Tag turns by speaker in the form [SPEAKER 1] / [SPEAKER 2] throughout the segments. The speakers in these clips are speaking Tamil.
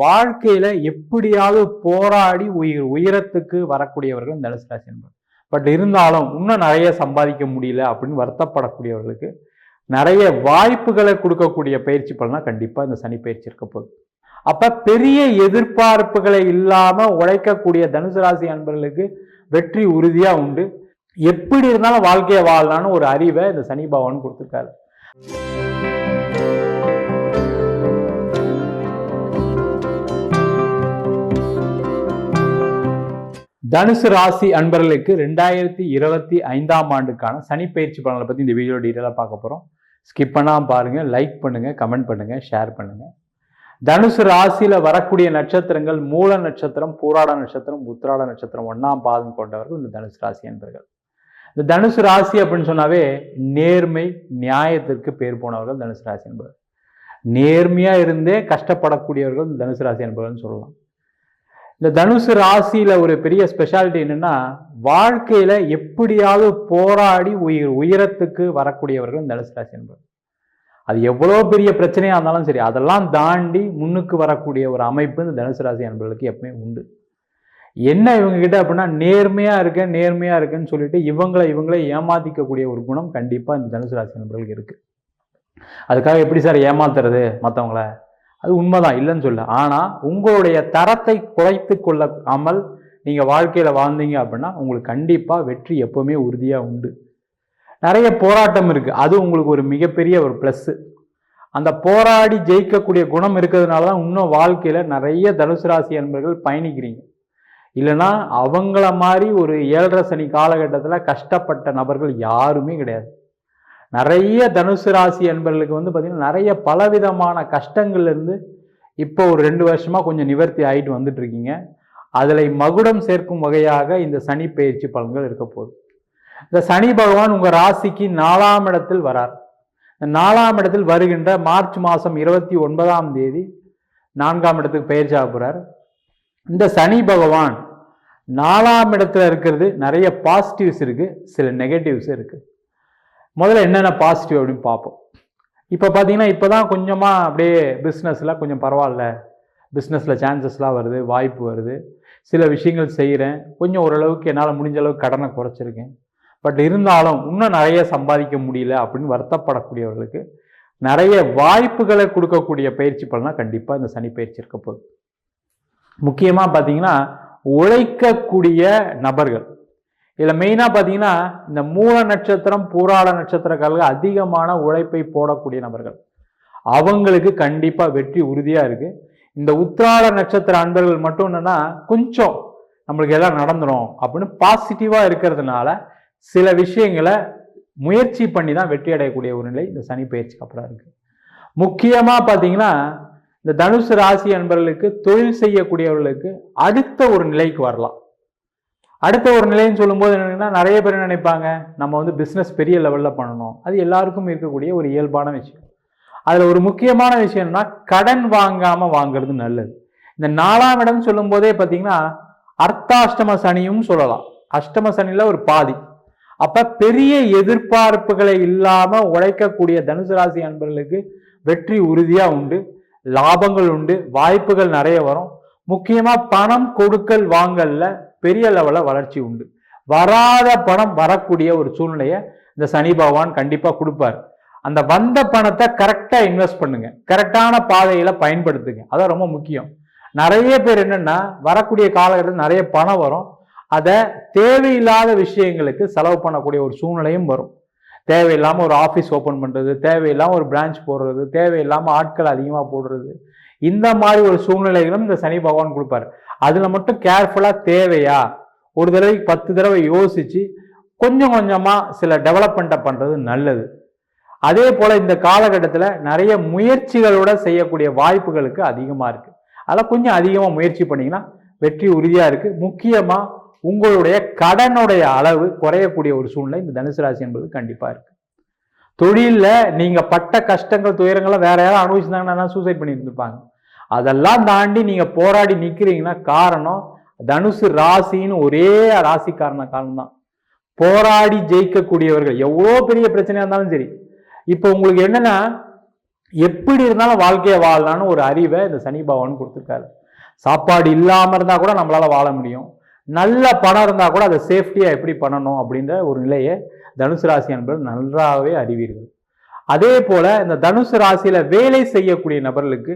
[SPEAKER 1] வாழ்க்கையில எப்படியாவது போராடி உயிர் உயரத்துக்கு வரக்கூடியவர்கள் இந்த தனுசு ராசி என்பவர். பட் இருந்தாலும் இன்னும் நிறைய சம்பாதிக்க முடியல அப்படின்னு வருத்தப்படக்கூடியவர்களுக்கு நிறைய வாய்ப்புகளை கொடுக்கக்கூடிய பயிற்சி பலனா கண்டிப்பா இந்த சனி பயிற்சி இருக்க போகுது. அப்ப பெரிய எதிர்பார்ப்புகளை இல்லாம உழைக்கக்கூடிய தனுசு ராசி அன்பர்களுக்கு வெற்றி உறுதியா உண்டு. எப்படி இருந்தாலும் வாழ்க்கையை வாழலாம்னு ஒரு அறிவை இந்த சனி பகவான் கொடுத்துருக்காரு. தனுசு ராசி அன்பர்களுக்கு ரெண்டாயிரத்தி இருபத்தி ஐந்தாம் ஆண்டுக்கான சனி பயிற்சி பலனை பற்றி இந்த வீடியோ டீட்டெயிலாக பார்க்க போகிறோம் ஸ்கிப் பண்ணாமல் பாருங்கள் லைக் பண்ணுங்கள் கமெண்ட் பண்ணுங்கள் ஷேர் பண்ணுங்கள் தனுசு ராசியில் வரக்கூடிய நட்சத்திரங்கள் மூல நட்சத்திரம் பூராட நட்சத்திரம் உத்திராட நட்சத்திரம் ஒன்றாம் பாதம் கொண்டவர்கள் இந்த தனுசு ராசி அன்பர்கள். இந்த தனுசு ராசி அப்படின்னு சொன்னாவே நேர்மை நியாயத்திற்கு பேர் போனவர்கள் தனுசு ராசி என்பவர் நேர்மையாக இருந்தே கஷ்டப்படக்கூடியவர்கள் இந்த தனுசு ராசி என்பவர்கள்னு சொல்லலாம். இந்த தனுசு ராசியில ஒரு பெரிய ஸ்பெஷாலிட்டி என்னன்னா வாழ்க்கையில எப்படியாவது போராடி உயிர் உயரத்துக்கு வரக்கூடியவர்கள் தனுசு ராசி என்பது அது எவ்வளோ பெரிய பிரச்சனையாக இருந்தாலும் சரி அதெல்லாம் தாண்டி முன்னுக்கு வரக்கூடிய ஒரு அமைப்பு இந்த தனுசு ராசி என்பவர்களுக்கு எப்பவுமே உண்டு. என்ன இவங்க கிட்ட அப்படின்னா நேர்மையாக இருக்கேன் நேர்மையாக இருக்கேன்னு சொல்லிட்டு இவங்களை இவங்களை ஏமாத்திக்கக்கூடிய ஒரு குணம் கண்டிப்பாக இந்த தனுசு ராசி நண்பர்களுக்கு இருக்குது அதுக்காக எப்படி சார் ஏமாத்துறது மற்றவங்கள அது உண்மைதான் இல்லைன்னு சொல்ல ஆனால் உங்களுடைய தரத்தை குறைத்து கொள்ளாமல் நீங்கள் வாழ்க்கையில் வாழ்ந்தீங்க அப்படின்னா உங்களுக்கு கண்டிப்பாக வெற்றி எப்போவுமே உறுதியாக உண்டு. நிறைய போராட்டம் இருக்குது அது உங்களுக்கு ஒரு மிகப்பெரிய ஒரு ப்ளஸ்ஸு அந்த போராடி ஜெயிக்கக்கூடிய குணம் இருக்கிறதுனால தான் இன்னும் வாழ்க்கையில் நிறைய தனுசு ராசி அன்பர்கள் பயணிக்கிறீங்க. இல்லைன்னா அவங்கள மாதிரி ஒரு ஏழரை சனி காலகட்டத்தில் கஷ்டப்பட்ட நபர்கள் யாருமே கிடையாது. நிறைய தனுசு ராசி என்பர்களுக்கு வந்து பார்த்திங்கன்னா நிறைய பலவிதமான கஷ்டங்கள்லேருந்து இப்போ ஒரு ரெண்டு வருஷமாக கொஞ்சம் நிவர்த்தி ஆகிட்டு வந்துட்டு இருக்கீங்க அதில் மகுடம் சேர்க்கும் வகையாக இந்த சனி பயிற்சி பலன்கள் இருக்க போகுது. இந்த சனி பகவான் உங்கள் ராசிக்கு நாலாம் இடத்தில் வரார். இந்த நாலாம் இடத்தில் வருகின்ற மார்ச் மாதம் இருபத்தி ஒன்பதாம் தேதி நான்காம் இடத்துக்கு பயிற்சி ஆக போகிறார் இந்த சனி பகவான் நாலாம் இடத்துல இருக்கிறது நிறைய பாசிட்டிவ்ஸ் இருக்குது சில நெகட்டிவ்ஸ் இருக்குது முதல்ல என்னென்ன பாசிட்டிவ் அப்படின்னு பார்ப்போம். இப்போ பார்த்தீங்கன்னா இப்போ தான் கொஞ்சமாக அப்படியே பிஸ்னஸில் கொஞ்சம் பரவாயில்ல. பிஸ்னஸில் சான்சஸ்லாம் வருது வாய்ப்பு வருது. சில விஷயங்கள் செய்கிறேன் கொஞ்சம் ஓரளவுக்கு என்னால் முடிஞ்ச அளவுக்கு கடனை குறைச்சிருக்கேன். பட் இருந்தாலும் இன்னும் நிறைய சம்பாதிக்க முடியல அப்படின்னு வருத்தப்படக்கூடியவர்களுக்கு நிறைய வாய்ப்புகளை கொடுக்கக்கூடிய பயிற்சி பலனா கண்டிப்பாக இந்த சனி பயிற்சி இருக்க போகுது. முக்கியமாக பார்த்தீங்கன்னா உழைக்கக்கூடிய நபர்கள் இதில் மெயினாக பார்த்தீங்கன்னா இந்த மூல நட்சத்திரம் பூராட நட்சத்திரக்காரர்கள் அதிகமான உழைப்பை போடக்கூடிய நபர்கள். அவங்களுக்கு கண்டிப்பாக வெற்றி உறுதியாக இருக்குது இந்த உத்திராட நட்சத்திர அன்பர்கள் மட்டும் என்னென்னா கொஞ்சம் நம்மளுக்கு எல்லாம் நடந்துடும் அப்படின்னு பாசிட்டிவாக இருக்கிறதுனால சில விஷயங்களை முயற்சி பண்ணி தான் வெற்றி அடையக்கூடிய ஒரு நிலை இந்த சனி பயிற்சிக்கு அப்புறம் இருக்குது முக்கியமாக பார்த்தீங்கன்னா இந்த தனுசு ராசி அன்பர்களுக்கு தொழில் செய்யக்கூடியவர்களுக்கு அடுத்த ஒரு நிலைக்கு வரலாம். அடுத்த ஒரு நிலைன்னு சொல்லும்போது என்னன்னா நிறைய பேர் நினைப்பாங்க நம்ம வந்து பிஸ்னஸ் பெரிய லெவலில் பண்ணணும். அது எல்லாருக்கும் இருக்கக்கூடிய ஒரு இயல்பான விஷயம். அதில் ஒரு முக்கியமான விஷயம்னா கடன் வாங்காமல் வாங்குறது நல்லது. இந்த நாலாம் இடம் சொல்லும்போதே பார்த்தீங்கன்னா அர்த்தாஷ்டம சனியும் சொல்லலாம். அஷ்டம சனியில் ஒரு பாதி. அப்போ பெரிய எதிர்பார்ப்புகளை இல்லாமல் உழைக்கக்கூடிய தனுசு ராசி அன்பர்களுக்கு வெற்றி உறுதியாக உண்டு லாபங்கள் உண்டு வாய்ப்புகள் நிறைய வரும். முக்கியமாக பணம் கொடுக்கல் வாங்கல்ல பெரிய லெவலில் வளர்ச்சி உண்டு. வராத பணம் வரக்கூடிய ஒரு சூழ்நிலையை இந்த சனி பகவான் கண்டிப்பாக கொடுப்பார். அந்த வந்த பணத்தை கரெக்டாக இன்வெஸ்ட் பண்ணுங்க. கரெக்டான பாதையில் பயன்படுத்துங்க. அதான் ரொம்ப முக்கியம். நிறைய பேர் என்னென்னா வரக்கூடிய காலகட்டத்தில் நிறைய பணம் வரும். அதை தேவையில்லாத விஷயங்களுக்கு செலவு பண்ணக்கூடிய ஒரு சூழ்நிலையும் வரும். தேவையில்லாமல் ஒரு ஆஃபீஸ் ஓப்பன் பண்ணுறது தேவையில்லாமல் ஒரு பிரான்ச் போடுறது தேவையில்லாமல் ஆட்கள் அதிகமாக போடுறது. இந்த மாதிரி ஒரு சூழ்நிலைகளும் இந்த சனி பகவான் கொடுப்பாரு. அதில் மட்டும் கேர்ஃபுல்லாக தேவையா? ஒரு தடவைக்கு பத்து தடவை யோசித்து கொஞ்சம் கொஞ்சமாக சில டெவலப்மெண்ட்டை பண்ணுறது நல்லது. அதே போல் இந்த காலகட்டத்தில் நிறைய முயற்சிகளோட செய்யக்கூடிய வாய்ப்புகளுக்கு அதிகமாக இருக்குது அதெல்லாம் கொஞ்சம் அதிகமாக முயற்சி பண்ணிங்கன்னா வெற்றி உறுதியாக இருக்குது முக்கியமாக உங்களுடைய கடனுடைய அளவு குறையக்கூடிய ஒரு சூழ்நிலை இந்த தனுசு ராசி என்பது கண்டிப்பாக இருக்குது தொழிலில் நீங்கள் பட்ட கஷ்டங்கள் துயரங்கள்லாம் வேற யாரும் அனுபவிச்சிருந்தாங்கன்னா சூசைட் பண்ணியிருந்துருப்பாங்க அதெல்லாம் தாண்டி நீங்கள் போராடி நிற்கிறீங்கன்னா காரணம் தனுசு ராசின்னு ஒரே ராசிக்காரன காரணம் தான் போராடி ஜெயிக்கக்கூடியவர்கள். எவ்வளோ பெரிய பிரச்சனையாக இருந்தாலும் சரி. இப்போ உங்களுக்கு என்னன்னா எப்படி இருந்தாலும் வாழ்க்கையை வாழலான்னு ஒரு அறிவை இந்த சனி பகவான் கொடுத்துருக்காரு. சாப்பாடு இல்லாமல் இருந்தால் கூட நம்மளால வாழ முடியும். நல்ல பணம் இருந்தால் கூட அதை சேஃப்டியாக எப்படி பண்ணணும் அப்படின்ற ஒரு நிலையை தனுசு ராசி என்பது நன்றாகவே அறிவீர்கள். அதே போல இந்த தனுசு ராசியில வேலை செய்யக்கூடிய நபர்களுக்கு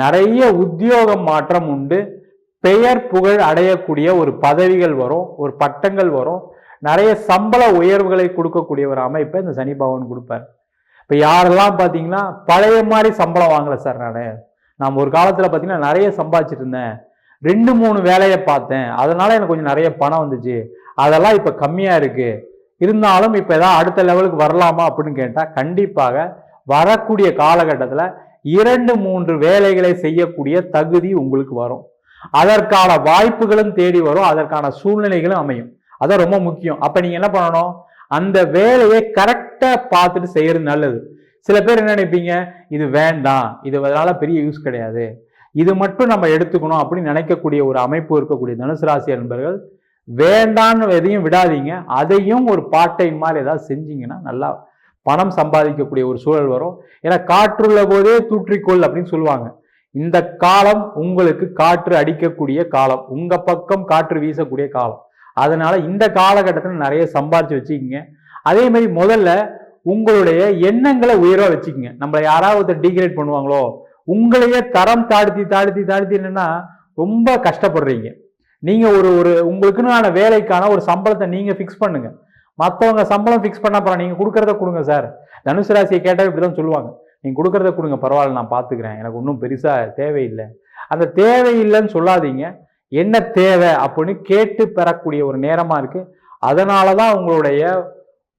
[SPEAKER 1] நிறைய உத்தியோகம் மாற்றம் உண்டு. பெயர் புகழ் அடையக்கூடிய ஒரு பதவிகள் வரும் ஒரு பட்டங்கள் வரும். நிறைய சம்பள உயர்வுகளை கொடுக்கக்கூடிய ஒரு அமைப்பை இந்த சனி பகவான் கொடுப்பார். இப்போ யாரெல்லாம் பார்த்தீங்கன்னா பழைய மாதிரி சம்பளம் வாங்கலை சார் நான். நான் ஒரு காலத்தில் பார்த்தீங்கன்னா நிறைய சம்பாதிச்சிட்டு இருந்தேன். ரெண்டு மூணு வேலையை பார்த்தேன். அதனால எனக்கு கொஞ்சம் நிறைய பணம் வந்துச்சு. அதெல்லாம் இப்போ கம்மியாக இருக்கு. இருந்தாலும் இப்போ ஏதாவது அடுத்த லெவலுக்கு வரலாமா அப்படின்னு கேட்டால் கண்டிப்பாக வரக்கூடிய காலகட்டத்தில் இரண்டு மூன்று வேலைகளை செய்யக்கூடிய தகுதி உங்களுக்கு வரும். அதற்கான வாய்ப்புகளும் தேடி வரும். அதற்கான சூழ்நிலைகளும் அமையும். அதான் ரொம்ப முக்கியம். அப்ப நீங்க என்ன பண்ணணும்? அந்த வேலையை கரெக்டா பார்த்துட்டு செய்யறது நல்லது. சில பேர் என்ன நினைப்பீங்க? இது வேண்டாம். இது அதனால பெரிய யூஸ் கிடையாது. இது மட்டும் நம்ம எடுத்துக்கணும் அப்படின்னு நினைக்கக்கூடிய ஒரு அமைப்பு இருக்கக்கூடிய தனுசு ராசி நண்பர்கள் வேண்டான்னு எதையும் விடாதீங்க. அதையும் ஒரு பார்ட் டைம் மாதிரி ஏதாவது செஞ்சீங்கன்னா நல்லா பணம் சம்பாதிக்கக்கூடிய ஒரு சூழல் வரும். ஏன்னா காற்றுள்ள போதே தூற்றிக்கொள் அப்படின்னு சொல்லுவாங்க. இந்த காலம் உங்களுக்கு காற்று அடிக்கக்கூடிய காலம். உங்க பக்கம் காற்று வீசக்கூடிய காலம். அதனால இந்த காலகட்டத்தில் நிறைய சம்பாதிச்சு வச்சுக்கிங்க. அதே மாதிரி முதல்ல உங்களுடைய எண்ணங்களை உயர்வா வச்சுக்கோங்க. நம்மளை யாராவது டிகிரேட் பண்ணுவாங்களோ உங்களையே தரம் தாழ்த்தி தாழ்த்தி தாழ்த்தி என்னன்னா ரொம்ப கஷ்டப்படுறீங்க. நீங்க ஒரு ஒரு உங்களுக்குன்னு வேலைக்கான ஒரு சம்பளத்தை நீங்க ஃபிக்ஸ் பண்ணுங்க. மற்றவங்க சம்பளம் ஃபிக்ஸ் பண்ண போகிறேன் நீங்கள் கொடுக்குறத கொடுங்க சார் தனுசு ராசியை கேட்டால் இப்படி தான் சொல்லுவாங்க. நீங்கள் கொடுக்குறத கொடுங்க பரவாயில்ல நான் பார்த்துக்கிறேன் எனக்கு ஒன்றும் பெருசாக தேவையில்லை. அந்த தேவையில்லைன்னு சொல்லாதீங்க. என்ன தேவை அப்படின்னு கேட்டு பெறக்கூடிய ஒரு நேரமாக இருக்குது அதனால தான் உங்களுடைய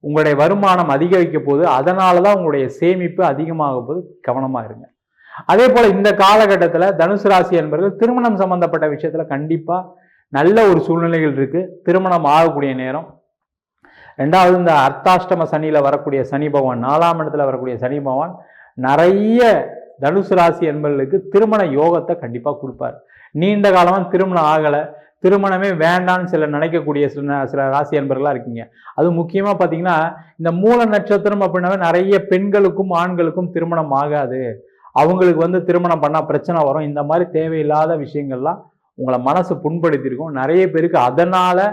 [SPEAKER 1] உங்களுடைய வருமானம் அதிகரிக்க போகுது. அதனால தான் உங்களுடைய சேமிப்பு அதிகமாக போது கவனமாக இருங்க. அதே போல் இந்த காலகட்டத்தில் தனுசு ராசி என்பவர்கள் திருமணம் சம்பந்தப்பட்ட விஷயத்தில் கண்டிப்பாக நல்ல ஒரு சூழ்நிலைகள் இருக்குது திருமணம் ஆகக்கூடிய நேரம் ரெண்டாவது இந்த அர்த்தாஷ்டம சனியில் வரக்கூடிய சனி பகவான் நாலாம் இடத்துல வரக்கூடிய சனி பகவான் நிறைய தனுசு ராசி என்பவர்களுக்கு திருமண யோகத்தை கண்டிப்பாக கொடுப்பார். நீண்ட காலமாக திருமணம் ஆகலை. திருமணமே வேண்டான்னு சில நினைக்கக்கூடிய சில சில ராசி என்பர்களாக இருக்கீங்க. அது முக்கியமாக பார்த்தீங்கன்னா இந்த மூல நட்சத்திரம் அப்படின்னாவே நிறைய பெண்களுக்கும் ஆண்களுக்கும் திருமணம் ஆகாது. அவங்களுக்கு வந்து திருமணம் பண்ணால் பிரச்சனை வரும். இந்த மாதிரி தேவையில்லாத விஷயங்கள்லாம் உங்களை மனசு புண்படுத்தியிருக்கும். நிறைய பேருக்கு அதனால்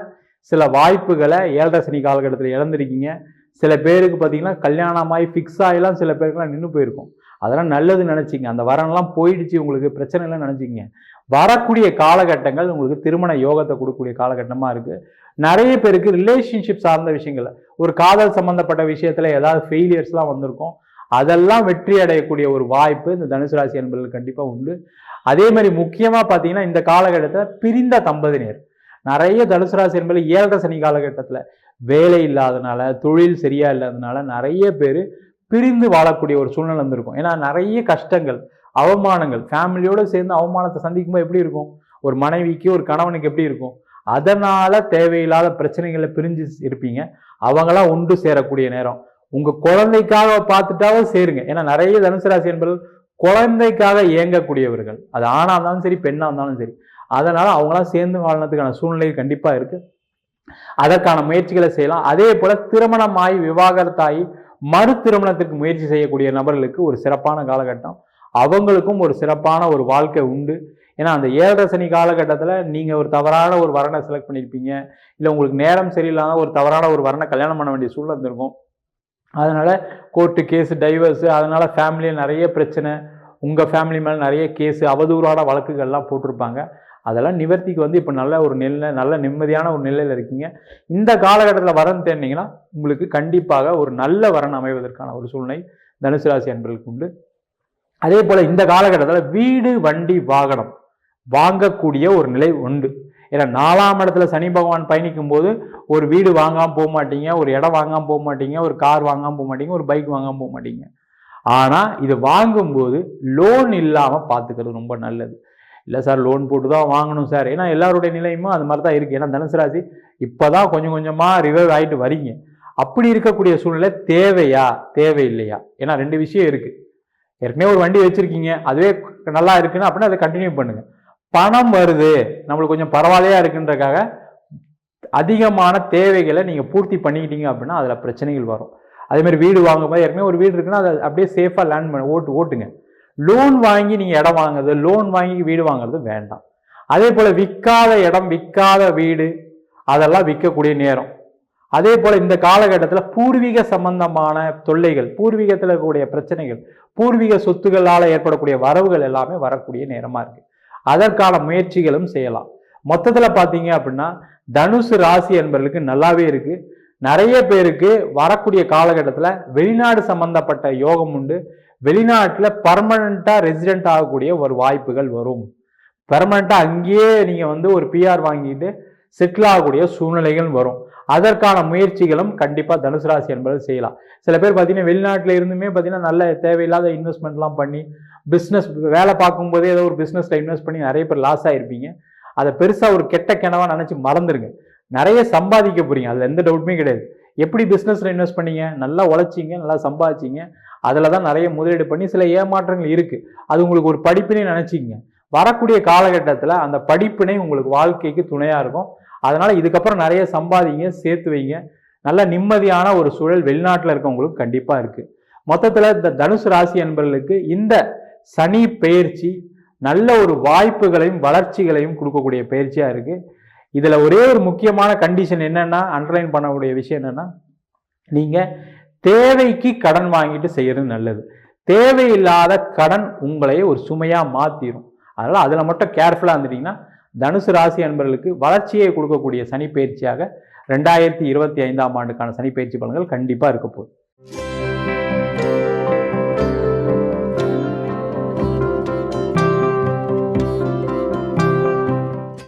[SPEAKER 1] சில வாய்ப்புகளை ஏழரை சனி காலகட்டத்தில் இழந்திருக்கீங்க. சில பேருக்கு பார்த்தீங்கன்னா கல்யாணமாகி ஃபிக்ஸ் ஆகிலாம் சில பேருக்குலாம் நின்று போயிருக்கும். அதெல்லாம் நல்லது நினச்சிங்க. அந்த வரன்லாம் போயிடுச்சு உங்களுக்கு பிரச்சனை நினச்சிங்க. வரக்கூடிய காலகட்டங்கள் உங்களுக்கு திருமண யோகத்தை கொடுக்கக்கூடிய காலகட்டமாக இருக்குது நிறைய பேருக்கு ரிலேஷன்ஷிப் சார்ந்த விஷயங்கள் ஒரு காதல் சம்மந்தப்பட்ட விஷயத்தில் ஏதாவது ஃபெயிலியர்ஸ்லாம் வந்திருக்கும். அதெல்லாம் வெற்றி அடையக்கூடிய ஒரு வாய்ப்பு இந்த தனுசு ராசி என்பதில் கண்டிப்பாக உண்டு. அதே மாதிரி முக்கியமாக பார்த்தீங்கன்னா இந்த காலகட்டத்தில் பிரிந்த தம்பதியினர். நிறைய தனுசு ராசி என்பது ஏழரை சனி காலகட்டத்தில் வேலை இல்லாதனால தொழில் சரியா இல்லாதனால நிறைய பேர் பிரிந்து வாழக்கூடிய ஒரு சூழ்நிலை வந்திருக்கும். ஏன்னா நிறைய கஷ்டங்கள் அவமானங்கள் ஃபேமிலியோடு சேர்ந்து அவமானத்தை சந்திக்கும்போது எப்படி இருக்கும்? ஒரு மனைவிக்கு ஒரு கணவனுக்கு எப்படி இருக்கும்? அதனால் தேவையில்லாத பிரச்சனைகளை பிரிஞ்சு இருப்பீங்க. அவங்களாம் ஒன்று சேரக்கூடிய நேரம். உங்கள் குழந்தைக்காக பார்த்துட்டாவது சேருங்க. ஏன்னா நிறைய தனுசு ராசி என்பது குழந்தைக்காக இயங்கக்கூடியவர்கள். அது ஆணாக இருந்தாலும் சரி பெண்ணாக இருந்தாலும் சரி. அதனால் அவங்களாம் சேர்ந்து வாழ்னதுக்கான சூழ்நிலை கண்டிப்பாக இருக்குது அதற்கான முயற்சிகளை செய்யலாம். அதே போல் திருமணமாகி விவாகரத்தாகி மறு திருமணத்திற்கு முயற்சி செய்யக்கூடிய நபர்களுக்கு ஒரு சிறப்பான காலகட்டம். அவங்களுக்கும் ஒரு சிறப்பான ஒரு வாழ்க்கை உண்டு. ஏன்னா அந்த ஏழரை சனி காலகட்டத்தில் நீங்கள் ஒரு தவறான ஒரு வரனை செலக்ட் பண்ணியிருப்பீங்க இல்லை உங்களுக்கு நேரம் சரியில்லாத ஒரு தவறான ஒரு வரனை கல்யாணம் பண்ண வேண்டிய சூழ்நிலை இருந்திருக்கும் அதனால் கோர்ட்டு கேஸு டைவர்ஸு அதனால் ஃபேமிலியில் நிறைய பிரச்சனை உங்கள் ஃபேமிலி மேலே நிறைய கேஸு அவதூறான வழக்குகள்லாம் போட்டிருப்பாங்க. அதெல்லாம் நிவர்த்திக்கு வந்து இப்போ நல்ல ஒரு நிலை நல்ல நிம்மதியான ஒரு நிலையில் இருக்கீங்க. இந்த காலகட்டத்தில் வரன் தேடினீங்கன்னா உங்களுக்கு கண்டிப்பாக ஒரு நல்ல வரன் அமைவதற்கான ஒரு சூழ்நிலை தனுசு ராசி அன்பர்களுக்கு உண்டு. அதே போல் இந்த காலகட்டத்தில் வீடு வண்டி வாகனம் வாங்கக்கூடிய ஒரு நிலை உண்டு. ஏன்னா நாலாம் இடத்துல சனி பகவான் பயணிக்கும் போது ஒரு வீடு வாங்காமல் போக மாட்டீங்க ஒரு இடம் வாங்காமல் போக மாட்டீங்க ஒரு கார் வாங்காமல் போக மாட்டீங்க ஒரு பைக் வாங்காமல் போக மாட்டீங்க. ஆனால் இது வாங்கும்போது லோன் இல்லாமல் பார்த்துக்கிறது ரொம்ப நல்லது. இல்லை சார் லோன் போட்டு தான் வாங்கணும் சார். ஏன்னா எல்லாருடைய நிலையுமே அது மாதிரி தான் இருக்குது ஏன்னா தனுசு ராசி இப்போ தான் கொஞ்சம் கொஞ்சமாக ரிவைவ் ஆகிட்டு வரீங்க. அப்படி இருக்கக்கூடிய சூழ்நிலை தேவையா? தேவையில்லையா? ஏன்னா ரெண்டு விஷயம் இருக்குது ஏற்கனவே ஒரு வண்டி வச்சுருக்கீங்க. அதுவே நல்லா இருக்குன்னு அப்படின்னா அதை கண்டினியூ பண்ணுங்கள் பணம் வருது. நம்மளுக்கு கொஞ்சம் பரவாயில்லையா இருக்குன்றக்காக அதிகமான தேவைகளை நீங்கள் பூர்த்தி பண்ணிக்கிட்டீங்க அப்படின்னா அதில் பிரச்சனைகள் வரும். அதேமாதிரி வீடு வாங்கும்போது ஏற்கனவே ஒரு வீடு இருக்குன்னா அதை அப்படியே சேஃபாக லேண்ட் பண்ண ஓட்டு ஓட்டுங்க. லோன் வாங்கி நீங்கள் இடம் வாங்குறது லோன் வாங்கி வீடு வாங்குறது வேண்டாம். அதே போல் விற்காத இடம் விற்காத வீடு அதெல்லாம் விற்கக்கூடிய நேரம். அதே போல் இந்த காலகட்டத்தில் பூர்வீக சம்பந்தமான தொல்லைகள் பூர்வீகத்தில் இருக்கக்கூடிய பிரச்சனைகள் பூர்வீக சொத்துக்களால் ஏற்படக்கூடிய வரவுகள் எல்லாமே வரக்கூடிய நேரமாக இருக்குது அதற்கான முயற்சிகளும் செய்யலாம். மொத்தத்தில் பார்த்தீங்க அப்படின்னா தனுசு ராசி என்பவர்களுக்கு நல்லாவே இருக்கு. நிறைய பேருக்கு வரக்கூடிய காலகட்டத்தில் வெளிநாடு சம்பந்தப்பட்ட யோகம் உண்டு. வெளிநாட்டில் பர்மனண்ட்டாக ரெசிடென்ட் ஆகக்கூடிய ஒரு வாய்ப்புகள் வரும். பெர்மனண்ட்டாக அங்கேயே நீங்கள் வந்து ஒரு பிஆர் வாங்கிட்டு செட்டில் ஆகக்கூடிய சூழ்நிலைகள் வரும். அதற்கான முயற்சிகளும் கண்டிப்பாக தனுசு ராசி என்பது செய்யலாம். சில பேர் பார்த்தீங்கன்னா வெளிநாட்டில் இருந்துமே பார்த்தீங்கன்னா நல்ல தேவையில்லாத இன்வெஸ்ட்மெண்ட்லாம் பண்ணி பிஸ்னஸ் வேலை பார்க்கும்போதே ஏதோ ஒரு பிஸ்னஸில் இன்வெஸ்ட் பண்ணி நிறைய பேர் லாஸ் ஆகிருப்பீங்க அதை பெருசாக ஒரு கெட்ட கிணவாக நினச்சி மறந்துடுங்க நிறைய சம்பாதிக்க போறீங்க. அதில் எந்த டவுட்டுமே கிடையாது. எப்படி பிஸ்னஸில் இன்வெஸ்ட் பண்ணீங்க? நல்லா உழைச்சிங்க நல்லா சம்பாதிச்சிங்க. அதில் தான் நிறைய முதலீடு பண்ணி சில ஏமாற்றங்கள் இருக்குது அது உங்களுக்கு ஒரு படிப்பினை நினச்சிங்க வரக்கூடிய காலகட்டத்தில் அந்த படிப்பினை உங்களுக்கு வாழ்க்கைக்கு துணையாக இருக்கும். அதனால் இதுக்கப்புறம் நிறைய சம்பாதிங்க சேர்த்து வைங்க. நல்ல நிம்மதியான ஒரு சூழல் வெளிநாட்டில் இருக்கவங்களுக்கு கண்டிப்பாக இருக்குது மொத்தத்தில் இந்த தனுசு ராசி என்பவர்களுக்கு இந்த சனி பயிற்சி நல்ல ஒரு வாய்ப்புகளையும் வளர்ச்சிகளையும் கொடுக்கக்கூடிய பயிற்சியாக இருக்குது இதில் ஒரே ஒரு முக்கியமான கண்டிஷன் என்னென்னா அண்டர்லைன் பண்ணக்கூடிய விஷயம் என்னென்னா நீங்கள் தேவைக்கு கடன் வாங்கிட்டு செய்கிறது நல்லது. தேவையில்லாத கடன் உங்களை ஒரு சுமையாக மாற்றிடும் அதனால் அதில் மட்டும் கேர்ஃபுல்லாக இருந்துட்டிங்கன்னா தனுசு ராசி அன்பர்களுக்கு வளர்ச்சியை கொடுக்கக்கூடிய சனி பயிற்சியாக ரெண்டாயிரத்தி இருபத்தி ஐந்தாம் ஆண்டுக்கான சனி பயிற்சி பலன்கள் கண்டிப்பாக இருக்க போகுது.